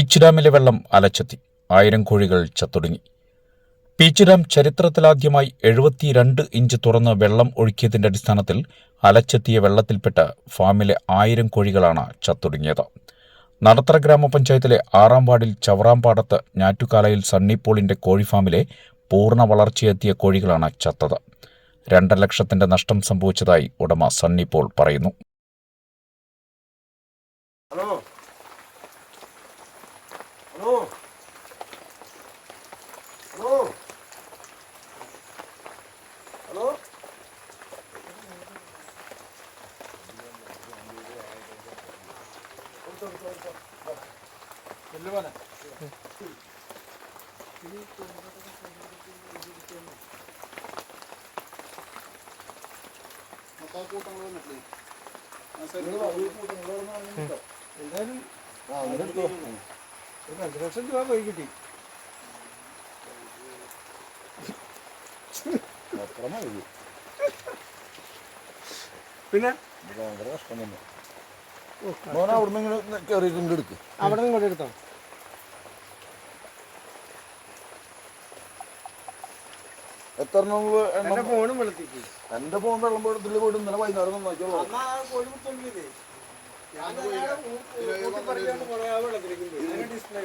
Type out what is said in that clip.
Peach ഡാമിലെ വെള്ളം അലച്ചെത്തി. ആയിരം കോഴികൾ ചത്തൊടുങ്ങി. പീച്ച് ഡാം ചരിത്രത്തിലാദ്യമായി എഴുപത്തിരണ്ട് ഇഞ്ച് തുറന്ന് വെള്ളം ഒഴുക്കിയതിന്റെ അടിസ്ഥാനത്തിൽ അലച്ചെത്തിയ വെള്ളത്തിൽപ്പെട്ട് ഫാമിലെ ആയിരം കോഴികളാണ് ചത്തൊടുങ്ങിയത്. നടത്തറ ഗ്രാമപഞ്ചായത്തിലെ ആറാം വാർഡിൽ ചവറാംപാടത്ത് ഞാറ്റുകാലയിൽ സണ്ണിപ്പോളിന്റെ കോഴിഫാമിലെ പൂർണ വളർച്ചയെത്തിയ കോഴികളാണ് ചത്തത്. രണ്ടര ലക്ഷത്തിന്റെ നഷ്ടം സംഭവിച്ചതായി ഉടമ സണ്ണിപ്പോൾ പറയുന്നു. ഹലോ. ഹലോ ഹലോ ഹലോ എന്തായാലും ആ അതെടുത്തോ. ഒരു രണ്ട് ലക്ഷം രൂപ പോയി കിട്ടി. പിന്നെ? ഇത് ഭയങ്കര കഷ്ടം തന്നെ. ഓ, അവിടെ ഇങ്ങനെ ഇങ്ങ് എടുക്ക്. അവിടെ നിന്ന് എടുത്തോ? എത്ര എണ്ണം ഫോണും വെളുത്തിക്ക്. എന്റെ ഫോൺ വെള്ളം പോയിട്ടില്ല പോയിട്ട് ഇന്നലെ വൈകുന്നേരം നന്നാക്കിയുള്ളൂ ഡിസ്പ്ലേ